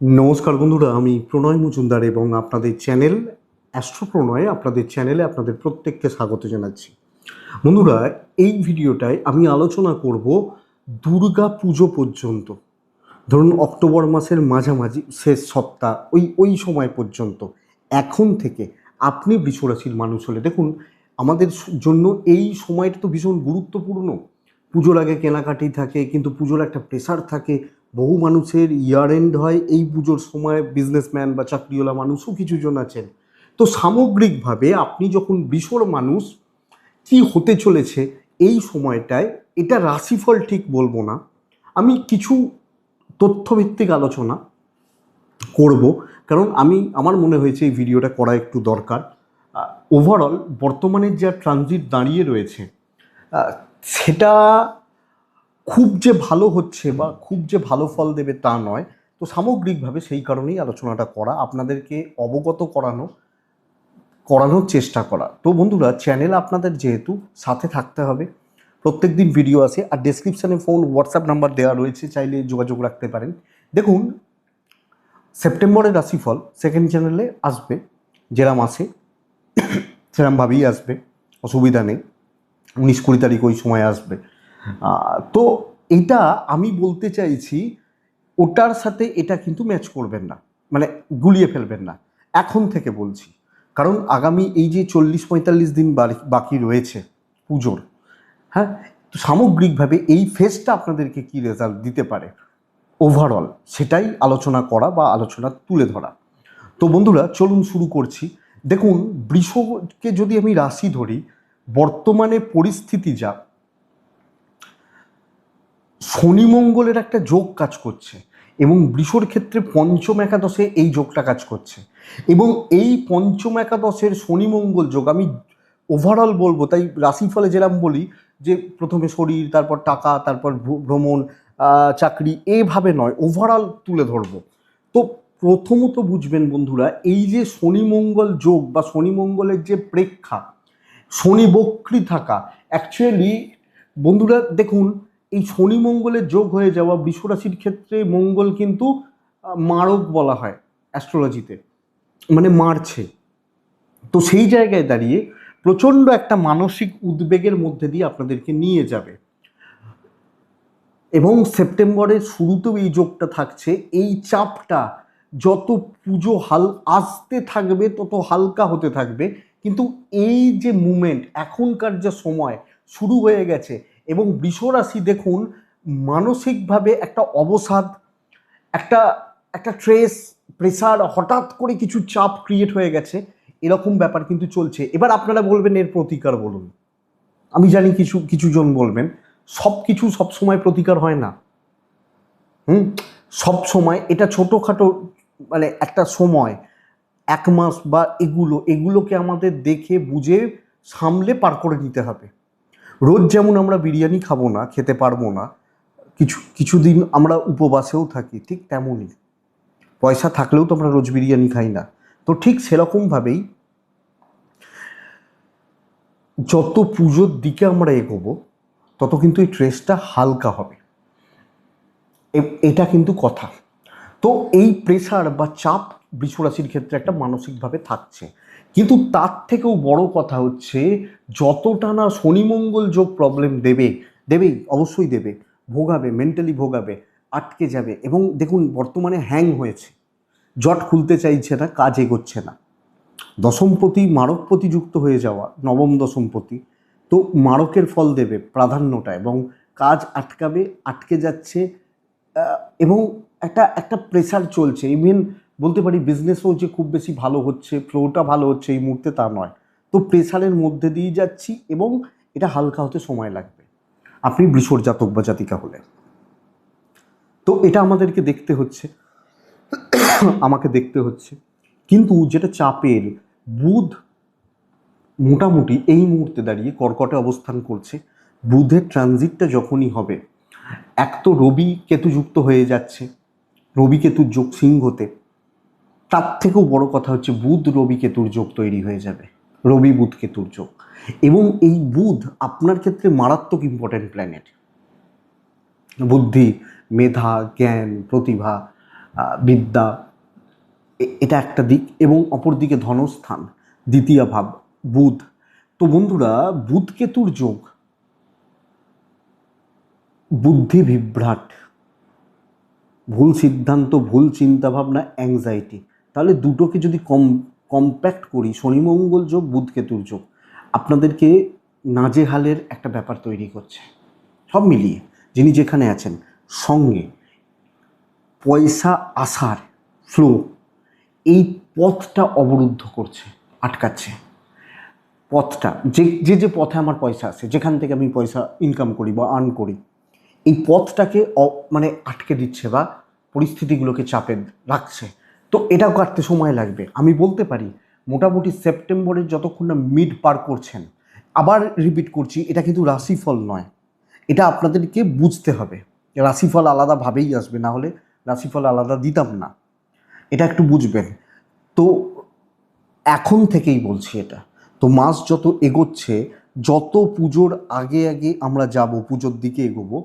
নমস্কার বন্ধুরা, আমি প্রণয় মজুমদার এবং আপনাদের চ্যানেল অ্যাস্ট্রো প্রণয় আপনাদের চ্যানেলে আপনাদের প্রত্যেককে স্বাগত জানাচ্ছি। বন্ধুরা, এই ভিডিওটায় আমি আলোচনা করব দুর্গা পুজো পর্যন্ত। ধরুন, অক্টোবর মাসের মাঝামাঝি, শেষ সপ্তাহ, ওই ওই সময় পর্যন্ত। এখন থেকে আপনি বৃষরাশির মানুষ হলে, দেখুন, আমাদের জন্য এই সময়টা তো ভীষণ গুরুত্বপূর্ণ। পুজোর আগে কেনাকাটি থাকে, কিন্তু পুজোর একটা প্রেশার থাকে বহু মানুষের ইয়ার এন্ড হয়, এই পুজোর সময় বিজনেসম্যান বা চাকরিওয়ালা মানুষও কিছু জন আছেন। তো সামগ্রিকভাবে আপনি যখন বিশোর মানুষ, কি হতে চলেছে এই সময়টায়, এটা রাশিফল ঠিক বলব না। আমি কিছু তথ্যভিত্তিক আলোচনা করব, কারণ আমি, আমার মনে হয়েছে এই ভিডিওটা করা একটু দরকার। ওভারঅল বর্তমানে যা ট্রানজিট দাঁড়িয়ে রয়েছে সেটা খুব যে ভালো হচ্ছে বা খুব যে ভালো ফল দেবে তা নয়। তো সামগ্রিকভাবে সেই কারণেই আলোচনাটা করা, আপনাদেরকে অবগত করানো, করানোর চেষ্টা করা। তো বন্ধুরা, চ্যানেল আপনাদের যেহেতু, সাথে থাকতে হবে। প্রত্যেক দিন ভিডিও আছে আর ডেসক্রিপশানে ফোন হোয়াটসঅ্যাপ নাম্বার দেওয়া রয়েছে, চাইলে যোগাযোগ রাখতে পারেন। দেখুন সেপ্টেম্বরের রাশিফল সেকেন্ড চ্যানেলে আসবে, যেরাম আসে সেরামভাবেই আসবে, অসুবিধা নেই। উনিশ কুড়ি তারিখ ওই সময় আসবে। তো এটা আমি বলতে চাইছি, ওটার সাথে এটা কিন্তু ম্যাচ করবেন না। মানে গুলিয়ে ফেলবেন না। এখন থেকে বলছি। কারণ আগামী এই যে চল্লিশ পঁয়তাল্লিশ দিন বাকি রয়েছে পুজোর হ্যাঁ তো সামগ্রিকভাবে এই ফেসটা আপনাদেরকে কি রেজাল্ট দিতে পারে? ওভারঅল সেটাই আলোচনা করা বা আলোচনা তুলে ধরা। তো বন্ধুরা, চলুন শুরু করছি। দেখুন, বৃষকে যদি আমি রাশি ধরি, বর্তমানে পরিস্থিতি যা শনি মঙ্গলের একটা যোগ কাজ করছে এবং বৃষর ক্ষেত্রে পঞ্চম একাদশে এই যোগটা কাজ করছে। এবং এই পঞ্চম একাদশের শনি মঙ্গল যোগ, আমি ওভারঅল বলব, তাই রাশিফলে যেরকম বলি যে প্রথমে শরীর, তারপর টাকা, তারপর ভ্র- ভ্রমণ চাকরি, এভাবে নয় ওভারঅল তুলে ধরবো। তো প্রথমত বুঝবেন বন্ধুরা, এই যে শনি মঙ্গল যোগ বা শনি মঙ্গলের যে প্রেক্ষা, শনি বক্রি থাকা অ্যাকচুয়ালি বন্ধুরা দেখুন এই শনি মঙ্গলের যোগ হয়ে যাওয়া বৃষরাশির ক্ষেত্রে মঙ্গল কিন্তু মারক বলা হয় অ্যাস্ট্রোলজিতে মানে মারছে। তো সেই জায়গায় দাঁড়িয়ে প্রচণ্ড একটা মানসিক উদ্বেগের মধ্যে দিয়ে আপনাদেরকে নিয়ে যাবে। এবং সেপ্টেম্বরের শুরুতেও এই যোগটা থাকছে। এই চাপটা যত পুজো হাল, আসতে থাকবে তত হালকা হতে থাকবে। কিন্তু এই যে মুমেন্ট এখনকার যে সময় শুরু হয়ে গেছে এবং বৃষরাশি দেখুন, মানসিকভাবে একটা অবসাদ, একটা একটা ট্রেস প্রেসার হঠাৎ করে কিছু চাপ ক্রিয়েট হয়ে গেছে, এরকম ব্যাপার কিন্তু চলছে। এবার আপনারা বলবেন, এর প্রতিকার বলুন। আমি জানি কিছু কিছু জন বলবেন সব কিছু সবসময় প্রতিকার হয় না। হুম? সব সময় এটা ছোটোখাটো মানে একটা সময়, এক মাস বা এগুলো, এগুলোকে আমাদের দেখে, বুঝে, সামলে পার করে নিতে হবে। রোজ যেমন আমরা বিরিয়ানি খাব না, খেতে পারব না, কিছু, কিছুদিন আমরা উপবাসেও থাকি, ঠিক তেমনই। পয়সা থাকলেও তো আমরা রোজ বিরিয়ানি খাই না। তো ঠিক সেরকমভাবেই যত পুজোর দিকে আমরা এগোবো, তত কিন্তু এই ট্রেসটা হালকা হবে। এটা কিন্তু কথা। তো এই প্রেশার বা চাপ বৃষরাশির ক্ষেত্রে একটা মানসিকভাবে থাকছে। কিন্তু তার থেকেও বড় কথা হচ্ছে, যতটা না শনি মঙ্গল যোগ প্রবলেম দেবে, দেবেই, অবশ্যই দেবে, ভোগাবে মেন্টালি ভোগাবে, আটকে যাবে এবং দেখুন বর্তমানে হ্যাং হয়েছে। জট খুলতে চাইছে না, কাজ এগোচ্ছে না। দশমপতি মারকপতি যুক্ত হয়ে যাওয়া, নবম দশমপতি তো মারকের ফল দেবে প্রাধান্যটা এবং কাজ আটকাবে, আটকে যাচ্ছে এবং একটা একটা প্রেশার চলছে। ইভেন বলতে পারি বিজনেসও যে খুব বেশি ভালো হচ্ছে ফ্লোটা ভালো হচ্ছে এই মুহূর্তে তা নয়। তো প্রেসারের মধ্যে দিয়ে যাচ্ছি এবং এটা হালকা হতে সময় লাগবে। আপনি বৃষর জাতক বা জাতিকা হলে তো এটা আমাদেরকে দেখতে হচ্ছে, আমাকে দেখতে হচ্ছে। কিন্তু যেটা চাপের, বুধ মোটামুটি এই মুহূর্তে দাঁড়িয়ে কর্কটে অবস্থান করছে। বুধের ট্রানজিটটা যখনই হবে, এক তো রবি কেতু যুক্ত হয়ে যাচ্ছে। রবি কেতুর যোগ সিংহতে। তার থেকেও বড় কথা হচ্ছে বুধ রবি কেতুর যোগ তৈরি হয়ে যাবে। রবি বুধ কেতুর যোগ এবং এই বুধ আপনার ক্ষেত্রে মারাত্মক ইম্পর্ট্যান্ট প্ল্যানেট বুদ্ধি, মেধা, জ্ঞান, প্রতিভা বিদ্যা এটা একটা দিক এবং অপরদিকে ধনস্থান, দ্বিতীয় ভাব, বুধ। তো বন্ধুরা বুধ কেতুর যোগ বুদ্ধি বিভ্রাট, ভুল সিদ্ধান্ত, ভুল চিন্তাভাবনা অ্যাংজাইটি তাহলে দুটোকে যদি কম কম্প্যাক্ট করি, শনি মঙ্গল যোগ বুধ কেতুর যোগ, আপনাদেরকে নাজেহালের একটা ব্যাপার তৈরি করছে। সব মিলিয়ে যিনি যেখানে আছেন, সঙ্গে পয়সা আসার ফ্লো এই পথটা অবরুদ্ধ করছে, আটকাচ্ছে। পথটা, যে যে যে পথে আমার পয়সা আছে, যেখান থেকে আমি পয়সা ইনকাম করি বা আর্ন করি, এই পথটাকে মানে আটকে দিচ্ছে বা পরিস্থিতিগুলোকে চাপে রাখছে। তো এটাও কাটতে সময় লাগবে। আমি বলতে পারি, মোটামুটি সেপ্টেম্বরের যতক্ষণ না মিড পার করছেন, আবার রিপিট করছি, এটা কিন্তু রাশিফল নয়। এটা আপনাদেরকে বুঝতে হবে রাশিফল আলাদাভাবেই আসবে, না হলে রাশিফল আলাদা দিতাম না। এটা একটু বুঝবেন। তো এখন থেকেই বলছি এটা। তো মাস যত এগোচ্ছে, যত পুজোর আগে আগে আমরা যাব, পুজোর দিকে এগোবো,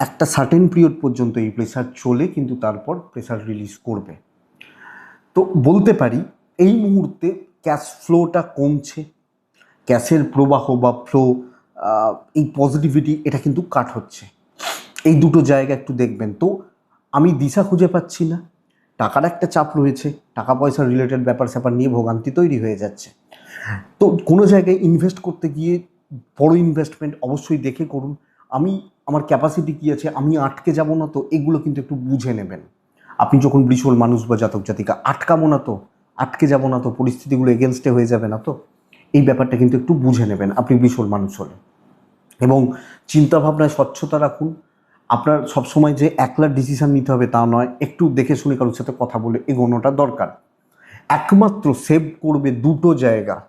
একটা সার্টেন পিরিয়ড পর্যন্ত এই প্রেশার চলে, কিন্তু তারপর প্রেশার রিলিজ করবে। তো বলতে পারি, এই মুহূর্তে ক্যাশ ফ্লোটা কমছে। ক্যাশের প্রবাহ বা ফ্লো এই পজিটিভিটি এটা কিন্তু কাট হচ্ছে। এই দুটো জায়গা একটু দেখবেন তো, আমি দিশা খুঁজে পাচ্ছি না। টাকার একটা চাপ রয়েছে, টাকা পয়সা রিলেটেড ব্যাপার স্যাপার নিয়ে ভোগান্তি তৈরি হয়ে যাচ্ছে। তো কোনো জায়গায় ইনভেস্ট করতে গিয়ে বড় ইনভেস্টমেন্ট অবশ্যই দেখে করুন। আমি, আমার ক্যাপাসিটি কী আছে, আমি আটকে যাব না তো, এগুলো কিন্তু একটু বুঝে নেবেন। আপনি যখন বৃষল মানুষ বা জাতক জাতিকা আটকাবো না তো, আটকে যাব না তো, পরিস্থিতিগুলো এগেনস্টে হয়ে যাবে না তো, এই ব্যাপারটা কিন্তু একটু বুঝে নেবেন আপনি বৃষল মানুষ হলে। এবং চিন্তাভাবনায় স্বচ্ছতা রাখুন। আপনার সবসময় যে একলা ডিসিশন নিতে হবে তা নয়, একটু দেখে শুনে কারোর সাথে কথা বলে এগোনোটা দরকার। একমাত্র সেভ করবে দুটো জায়গা।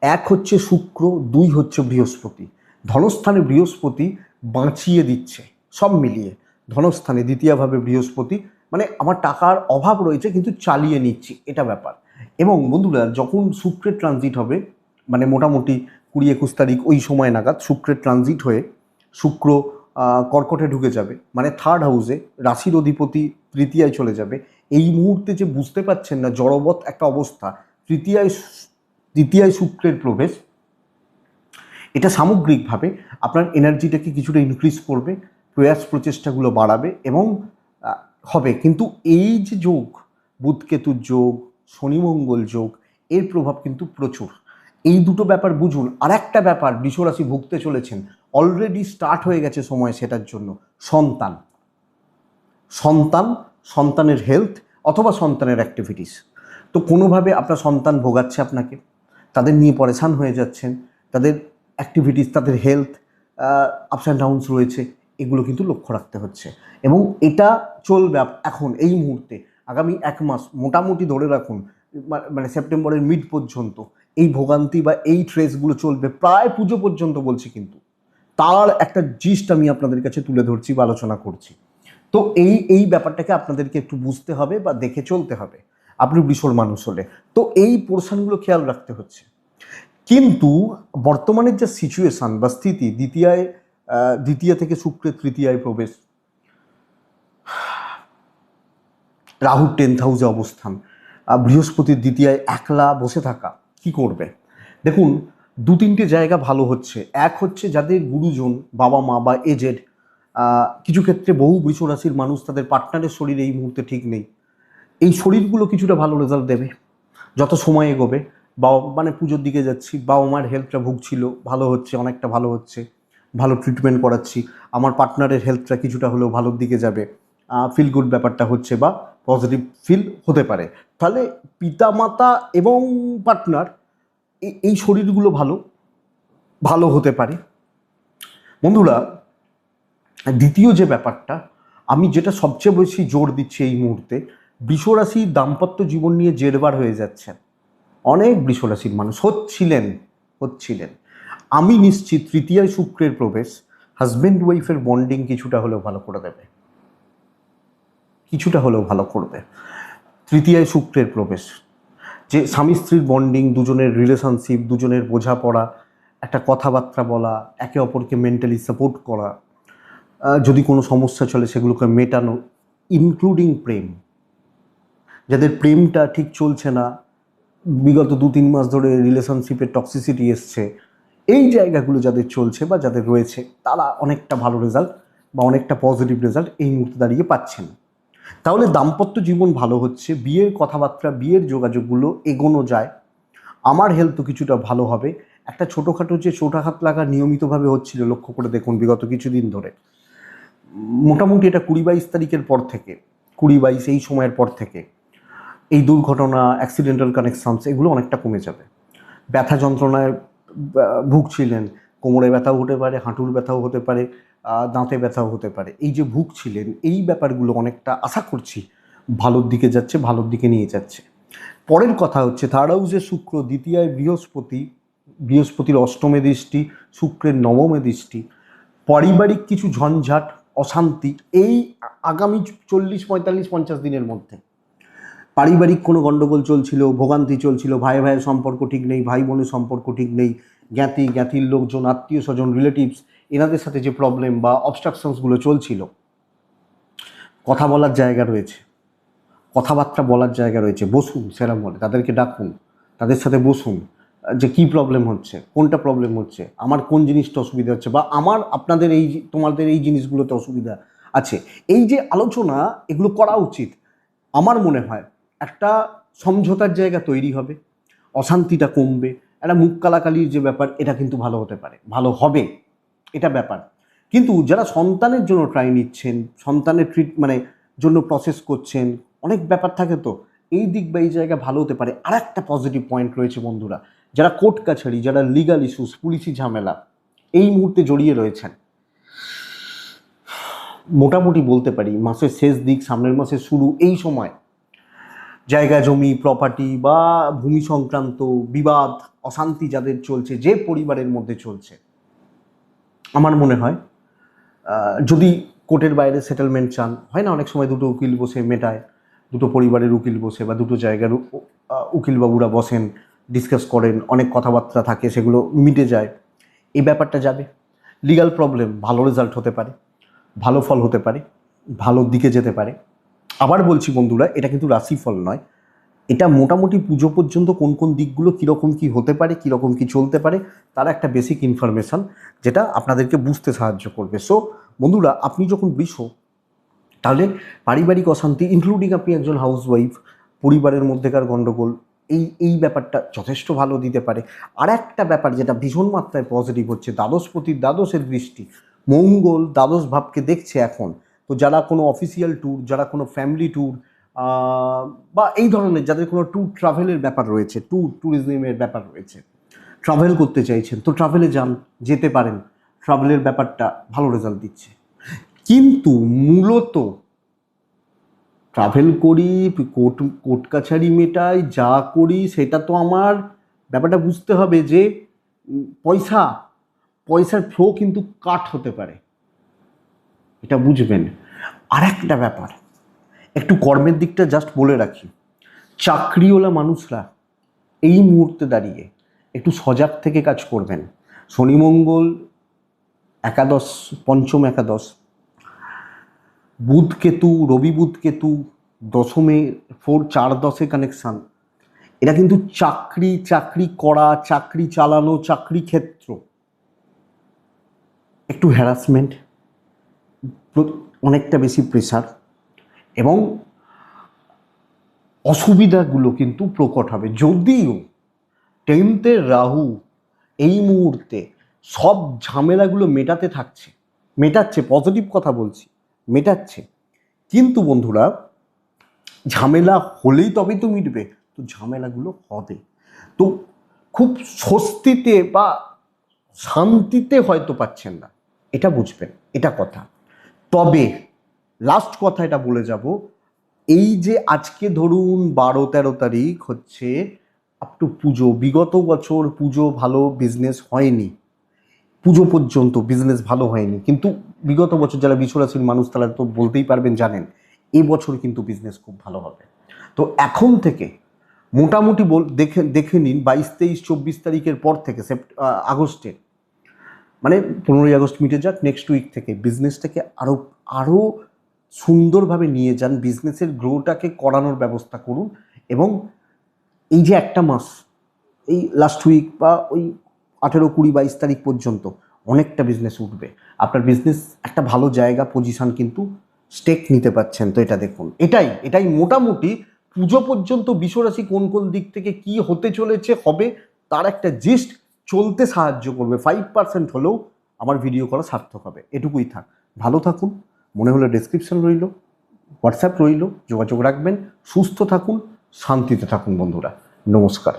এক হচ্ছে শুক্র, দুই হচ্ছে বৃহস্পতি। ধনস্থানে বৃহস্পতি বাঁচিয়ে দিচ্ছে, সব মিলিয়ে। ধনস্থানে দ্বিতীয়ভাবে বৃহস্পতি মানে আমার টাকার অভাব রয়েছে, কিন্তু চালিয়ে নিচ্ছি, এটা ব্যাপার। এবং বন্ধুরা, যখন শুক্রের ট্রানজিট হবে মানে মোটামুটি কুড়ি একুশ তারিখ ওই সময় নাগাদ শুক্রের ট্রানজিট হয়ে শুক্র কর্কটে ঢুকে যাবে মানে থার্ড হাউসে রাশির অধিপতি তৃতীয়ায় চলে যাবে। এই মুহূর্তে যে বুঝতে পারছেন না, জড়বৎ একটা অবস্থা, তৃতীয়ায় তৃতীয়ায় শুক্রের প্রবেশ, এটা সামগ্রিকভাবে আপনার এনার্জিটাকে কিছুটা ইনক্রিজ করবে, প্রয়াস প্রচেষ্টাগুলো বাড়াবে এবং হবে। কিন্তু এই যে যোগ বুধ কেতুর যোগ, শনিমঙ্গল যোগ, এর প্রভাব কিন্তু প্রচুর। এই দুটো ব্যাপার বুঝুন। আর একটা ব্যাপার, বৃষরাশি ভুগতে চলেছেন। অলরেডি স্টার্ট হয়ে গেছে সময় সেটার জন্য। সন্তান। সন্তান, সন্তানের হেলথ অথবা সন্তানের অ্যাক্টিভিটিস তো কোনোভাবে আপনার সন্তান ভোগাচ্ছে আপনাকে, তাদের নিয়ে পরেশান হয়ে যাচ্ছেন, তাদের অ্যাক্টিভিটিস তাদের হেলথ আপস অ্যান্ড ডাউনস রয়েছে, এগুলো কিন্তু লক্ষ্য রাখতে হচ্ছে। এবং এটা চলবে এখন এই মুহূর্তে। আগামী এক মাস মোটামুটি ধরে রাখুন মানে সেপ্টেম্বরের মিড পর্যন্ত। এই ভোগান্তি বা এই ট্রেসগুলো চলবে প্রায় পুজো পর্যন্ত বলছি কিন্তু। তার একটা জিস্ট আমি আপনাদের কাছে তুলে ধরছি বা আলোচনা করছি। তো এই এই ব্যাপারটাকে আপনাদেরকে একটু বুঝতে হবে বা দেখে চলতে হবে। আপনি বৃষর মানুষ হলে। তো এই পোর্শনগুলো খেয়াল রাখতে হচ্ছে। কিন্তু বর্তমানের যে সিচুয়েশন বা স্থিতি দ্বিতীয়ায় আহ, দ্বিতীয় থেকে শুক্রের তৃতীয়ায় প্রবেশ রাহুর টেন্থ হাউসে অবস্থান। বৃহস্পতির দ্বিতীয়ায় একলা বসে থাকা, কি করবে? দেখুন, দু তিনটে জায়গা ভালো হচ্ছে। এক হচ্ছে যাদের গুরুজন, বাবা মা বা এজেড কিছু ক্ষেত্রে বহু বৃষ রাশির মানুষ তাদের পার্টনারের শরীর এই মুহূর্তে ঠিক নেই। এই শরীরগুলো কিছুটা ভালো রেজাল্ট দেবে। যত সময় এগোবে, বাবা মানে পুজোর দিকে যাচ্ছি, বাবা মায়ের হেলথটা ভুগছিল, ভালো হচ্ছে, অনেকটা ভালো হচ্ছে, ভালো ট্রিটমেন্ট করাচ্ছি, আমার পার্টনারের হেলথটা কিছুটা হলেও ভালোর দিকে যাবে ফিল গুড ব্যাপারটা হচ্ছে বা পজিটিভ ফিল হতে পারে। তাহলে পিতামাতা এবং পার্টনার এই শরীরগুলো ভালো ভালো হতে পারে। বন্ধুরা, দ্বিতীয় যে ব্যাপারটা, আমি যেটা সবচেয়ে বেশি জোর দিচ্ছি এই মুহূর্তে বৃষরাশি দাম্পত্য জীবন নিয়ে জেরবার হয়ে যাচ্ছেন। অনেক বৃষরাশির মানুষ হচ্ছিলেন হচ্ছিলেন। আমি নিশ্চিত তৃতীয়ায় শুক্রের প্রবেশ হাজব্যান্ড ওয়াইফের বন্ডিং কিছুটা হলেও ভালো করে দেবে। কিছুটা হলেও ভালো করবে। তৃতীয়ায় শুক্রের প্রবেশ। যে স্বামী স্ত্রীর বন্ডিং দুজনের রিলেশনশিপ দুজনের বোঝাপড়া, একটা কথাবার্তা বলা, একে অপরকে মেন্টালি সাপোর্ট করা যদি কোনো সমস্যা চলে সেগুলোকে মেটানো ইনক্লুডিং প্রেম। যাদের প্রেমটা ঠিক চলছে না, বিগত দু তিন মাস ধরে রিলেশনশিপের টক্সিসিটি এসছে, এই জায়গাগুলো যাদের চলছে বা যাদের রয়েছে, তারা অনেকটা ভালো রেজাল্ট বা অনেকটা পজিটিভ রেজাল্ট এই মুহূর্তে দাঁড়িয়ে পাচ্ছেন। তাহলে দাম্পত্য জীবন ভালো হচ্ছে, বিয়ের কথাবার্তা, বিয়ের যোগাযোগগুলো এগোনো যায়। আমার হেলথ কিছুটা ভালো হবে। একটা ছোটোখাটো যে চোটাঘাত লাগা নিয়মিতভাবে হচ্ছিল, লক্ষ্য করে দেখুন, বিগত কিছুদিন ধরে। মোটামুটি এটা কুড়ি বাইশ তারিখের পর থেকে, কুড়ি বাইশ এই সময়ের পর থেকে। এই দুর্ঘটনা অ্যাক্সিডেন্টাল কানেকশানস এগুলো অনেকটা কমে যাবে। ব্যথা যন্ত্রণায় ভুগছিলেন। কোমরে ব্যথাও হতে পারে, হাঁটুর ব্যথাও হতে পারে। দাঁতে ব্যথাও হতে পারে। এই যে ভুগছিলেন, এই ব্যাপারগুলো অনেকটা আশা করছি ভালোর দিকে যাচ্ছে, ভালোর দিকে নিয়ে যাচ্ছে। পরের কথা হচ্ছে থার্ড হাউসে শুক্র দ্বিতীয়ায় বৃহস্পতি, বৃহস্পতির অষ্টমে দৃষ্টি, শুক্রের নবমে দৃষ্টি, পারিবারিক কিছু ঝঞ্ঝাট, অশান্তি, এই আগামী চল্লিশ, পঁয়তাল্লিশ, পঞ্চাশ দিনের মধ্যে। পারিবারিক কোনো গণ্ডগোল চলছিল, ভোগান্তি চলছিল, ভাই ভাইয়ের সম্পর্ক ঠিক নেই, ভাই বোনের সম্পর্ক ঠিক নেই, জ্ঞাতি, জ্ঞাতির লোকজন, আত্মীয় স্বজন রিলেটিভস এনাদের সাথে যে প্রবলেম বা অবস্ট্রাকশনসগুলো চলছিল, কথা বলার জায়গা রয়েছে, কথাবার্তা বলার জায়গা রয়েছে, বসুন সেরাম বলে তাদেরকে ডাকুন, তাদের সাথে বসুন, যে কি প্রবলেম হচ্ছে, কোনটা প্রবলেম হচ্ছে, আমার কোন জিনিসটা অসুবিধা হচ্ছে, বা আমার আপনাদের এই, তোমাদের এই জিনিসগুলোতে অসুবিধা আছে। এই যে আলোচনা, এগুলো করা উচিত। আমার মনে হয় একটা সমঝোতার জায়গা তৈরি হবে, অশান্তিটা কমবে, একটা মুখ কালাকালির যে ব্যাপার, এটা কিন্তু ভালো হতে পারে, ভালো হবে। এটা ব্যাপার। কিন্তু যারা সন্তানের জন্য ট্রাই নিচ্ছেন, সন্তানের ট্রিট মানে জন্য প্রসেস করছেন, অনেক ব্যাপার থাকে তো। এই দিক বা এই জায়গা ভালো হতে পারে। আর একটা পজিটিভ পয়েন্ট রয়েছে বন্ধুরা, যারা কোর্ট কাছারি, যারা লিগাল ইস্যুস পুলিশি ঝামেলা, এই মুহূর্তে জড়িয়ে রয়েছেন। মোটামুটি বলতে পারি, মাসের শেষ দিক, সামনের মাসের শুরু, এই সময় জায়গা, জমি প্রপার্টি বা ভূমি সংক্রান্ত বিবাদ, অশান্তি যাদের চলছে, যে পরিবারের মধ্যে চলছে আমার মনে হয় যদি কোর্টের বাইরে সেটেলমেন্ট চান, হয় না অনেক সময় দুটো উকিল বসে মেটায়, দুটো পরিবারের উকিল বসে বা দুটো জায়গার উকিলবাবুরা বসেন ডিসকাস করেন, অনেক কথাবার্তা থাকে, সেগুলো মিটে যায়, এই ব্যাপারটা যাবে। লিগাল প্রবলেম ভালো রেজাল্ট হতে পারে, ভালো ফল হতে পারে, ভালো দিকে যেতে পারে। আবার বলছি বন্ধুরা, এটা কিন্তু রাশিফল নয় এটা মোটামুটি পুজো পর্যন্ত কোন কোন দিকগুলো কীরকম কী হতে পারে, কীরকম কী চলতে পারে, তার একটা বেসিক ইনফরমেশান যেটা আপনাদেরকে বুঝতে সাহায্য করবে। সো বন্ধুরা, আপনি যখন বৃষ, তাহলে পারিবারিক অশান্তি ইনক্লুডিং আপনি একজন হাউসওয়াইফ পরিবারের মধ্যেকার গণ্ডগোল এই এই ব্যাপারটা যথেষ্ট ভালো দিতে পারে। আর একটা ব্যাপার যেটা ভীষণ মাত্রায় পজিটিভ হচ্ছে দ্বাদশপতির দ্বাদশের দৃষ্টি, মঙ্গল, দ্বাদশ ভাবকে দেখছে এখন। তো যারা কোনো অফিসিয়াল ট্যুর যারা কোনো ফ্যামিলি ট্যুর বা এই ধরনের যাদের কোনো ট্যুর ট্রাভেলের ব্যাপার রয়েছে ট্যুর ট্যুরিজমের ব্যাপার রয়েছে ট্রাভেল করতে চাইছেন, তো ট্রাভেলে যান, যেতে পারেন ট্রাভেলের ব্যাপারটা ভালো রেজাল্ট দিচ্ছে। কিন্তু মূলত ট্রাভেল করি কোর্ট কোর্ট কাছারি মেটাই, যা করি, সেটা তো আমার ব্যাপারটা বুঝতে হবে যে পয়সা, পয়সার ফ্লো কিন্তু কাট হতে পারে। এটা বুঝবেন। আর একটা ব্যাপার একটু কর্মের দিকটা জাস্ট বলে রাখি। চাকরিওয়ালা মানুষরা এই মুহূর্তে দাঁড়িয়ে একটু সজাগ থেকে কাজ করবেন। শনি মঙ্গল একাদশ, পঞ্চম একাদশ, বুধ কেতু, রবি বুধ কেতু, দশমে ফোর চার দশে কানেকশান এটা কিন্তু চাকরি চাকরি করা, চাকরি চালানো, চাকরি ক্ষেত্র। একটু হ্যারাসমেন্ট অনেকটা বেশি প্রেশার এবং অসুবিধাগুলো কিন্তু প্রকট হবে। যদিও টেন্থের রাহু এই মুহূর্তে সব ঝামেলাগুলো মেটাতে থাকছে, মেটাচ্ছে পজিটিভ কথা বলছি, মেটাচ্ছে। কিন্তু বন্ধুরা, ঝামেলা হলেই তবেই তো মিটবে, তো ঝামেলাগুলো হবে। তো খুব স্বস্তিতে বা শান্তিতে হয়তো পাচ্ছেন না, এটা বুঝবেন, এটা কথা। তবে লাস্ট কথা এটা বলে যাব। এই যে আজকে ধরুন বারো তেরো তারিখ হচ্ছে আপ টু পুজো, বিগত বছর পুজো ভালো বিজনেস হয়নি। পুজো পর্যন্ত বিজনেস ভালো হয়নি। কিন্তু বিগত বছর যারা বিশ্বরাশির মানুষ তারা তো বলতেই পারবেন, জানেন এই বছর কিন্তু বিজনেস খুব ভালো হবে। তো এখন থেকে মোটামুটি বল, দেখে দেখে নিন বাইশ, তেইশ, চব্বিশ তারিখের পর থেকে সেপ্ট আগস্টে মানে পনেরোই আগস্ট মিটে যাক নেক্সট উইক থেকে বিজনেসটাকে আরও আরও সুন্দরভাবে নিয়ে যান বিজনেসের গ্রোটাকে করানোর ব্যবস্থা করুন এবং এই যে একটা মাস, এই লাস্ট উইক বা ওই আঠেরো কুড়ি বাইশ তারিখ পর্যন্ত অনেকটা বিজনেস উঠবে। আপনার বিজনেস একটা ভালো জায়গা পজিশন কিন্তু স্টেক নিতে পারছেন, তো এটা দেখুন। এটাই এটাই মোটামুটি পুজো পর্যন্ত বিশ্বরাশি কোন কোন দিক থেকে কি হতে চলেছে, হবে, তার একটা জিস্ট চলতে সাহায্য করবে। ফাইভ পার্সেন্ট হলেও আমার ভিডিও করা সার্থক হবে। এটুকুই থাক। ভালো থাকুন। মনে হলে ডেসক্রিপশন রইল হোয়াটসঅ্যাপ রইল যোগাযোগ রাখবেন সুস্থ থাকুন শান্তিতে থাকুন বন্ধুরা। নমস্কার।